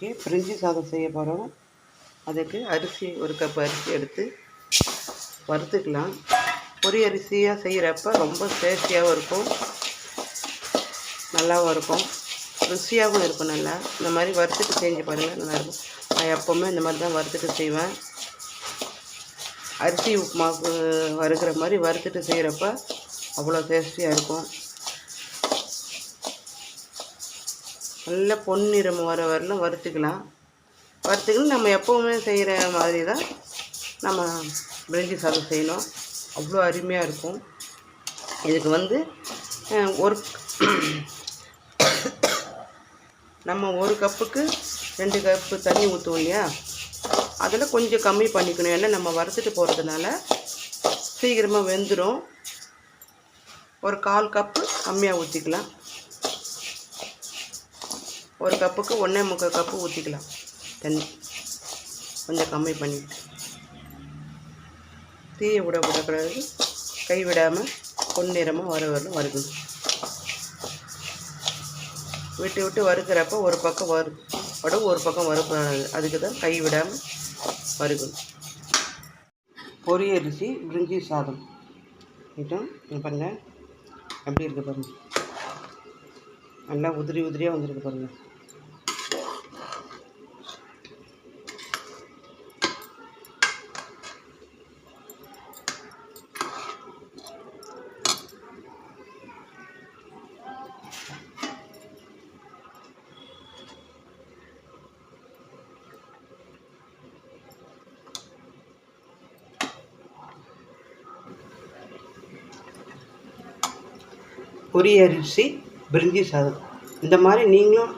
இன்றைக்கி பிரிஞ்சி சாதம் செய்ய போகிறோம் அதுக்கு அரிசி ஒரு கப் அரிசி எடுத்து வறுத்துக்கலாம். பொரி அரிசியாக செய்கிறப்ப ரொம்ப டேஸ்டியாகவும் இருக்கும். நல்லாவும் இருக்கும். ருசியாகவும் இருக்கும் நல்லா. இந்த மாதிரி வறுத்துட்டு செஞ்சு பாருங்கள் நல்லாயிருக்கும் நான் எப்போவுமே இந்த மாதிரி தான் வறுத்துட்டு செய்வேன். அரிசி உப்புமாவுக்கு வறுக்கிற மாதிரி வறுத்துட்டு செய்கிறப்ப அவ்வளோ டேஸ்டியாக இருக்கும். நல்ல பொன்னிறம் வர வரலும் வறுத்துக்கலாம். வறுத்துக்கணும் நம்ம எப்போவுமே செய்கிற மாதிரி தான் நம்ம பிரிஞ்சி சாதம் செய்யணும். அவ்வளோ அருமையாக இருக்கும். இதுக்கு வந்து ஒரு நம்ம ஒரு கப்புக்கு ரெண்டு கப்பு தண்ணி ஊற்றுவோம் இல்லையா? அதில் கொஞ்சம் கம்மி பண்ணிக்கணும். ஏன்னா நம்ம வறுத்துட்டு போகிறதுனால சீக்கிரமாக வெந்துடும் ஒரு கால் கப்பு கம்மியாக ஊற்றிக்கலாம் ஒரு கப்புக்கு ஒன்றே முக்கால் கப்பு ஊற்றிக்கலாம் தண்ணி. கொஞ்சம் கம்மி பண்ணிட்டு. தீயை விட விடக்கூடாது. கை விடாமல் பொன்னிறமாக வர வரலும் வறுக்கணும். விட்டு விட்டு வறுக்கிறப்ப ஒரு பக்கம் வறு படம் ஒரு பக்கம் வறுக்கூடாது அதுக்கு தான் கை விடாமல் வறுக்கணும். பொரியரிசி பிரிஞ்சி சாதம். இது இங்க பாருங்கள் எப்படி இருக்குது பாருங்கள் நல்லா உதிரி உதிரியாக வந்திருக்கு பாருங்கள் பொரிய அரிசி பிரிஞ்சி சாதம். இந்த மாதிரி நீங்களும்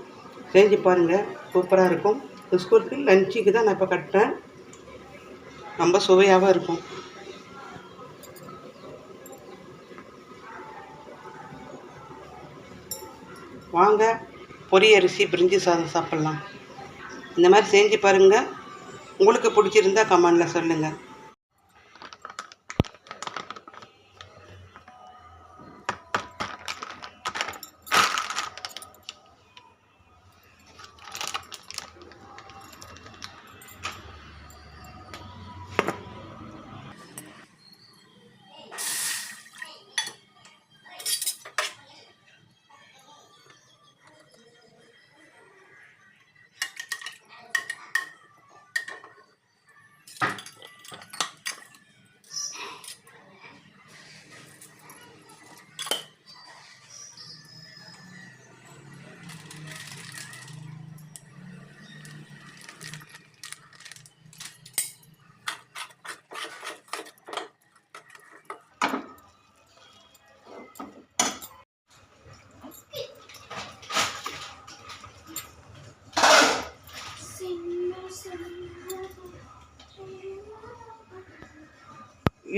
செஞ்சு பாருங்கள் சூப்பராக இருக்கும். ஸ்கூலுக்கு லஞ்சுக்கு தான் நான் இப்போ கட்டுறேன். ரொம்ப சுவையாகவும் இருக்கும். வாங்க பொரியரிசி பிரிஞ்சி சாதம் சாப்பிட்லாம். இந்த மாதிரி செஞ்சு பாருங்கள் உங்களுக்கு பிடிச்சிருந்தா கமெண்டில் சொல்லுங்கள்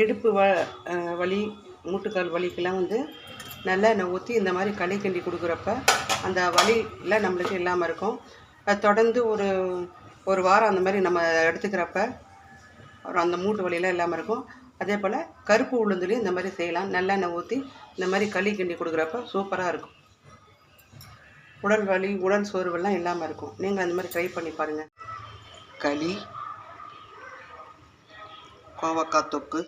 இடுப்பு வ வலி மூட்டுக்கால் வலிக்கெல்லாம் வந்து நல்லெண்ணெய் ஊற்றி இந்த மாதிரி களி கிண்டி கொடுக்குறப்ப அந்த வலியெலாம் நம்மளுக்கு இல்லாமல் இருக்கும். தொடர்ந்து ஒரு ஒரு வாரம் அந்த மாதிரி நம்ம எடுத்துக்கிறப்ப ஒரு அந்த மூட்டு வலியெல்லாம் இல்லாமல் இருக்கும். அதே போல் கருப்பு உளுந்துலையும் இந்த மாதிரி செய்யலாம். நல்லெண்ணெய் ஊற்றி இந்த மாதிரி களி கிண்டி கொடுக்குறப்ப சூப்பராக இருக்கும். உடல் வலி உடல் சோர்வெல்லாம் இல்லாமல் இருக்கும். நீங்கள் அந்த மாதிரி ட்ரை பண்ணி பாருங்கள் களி கோவக்காய் தொக்கு.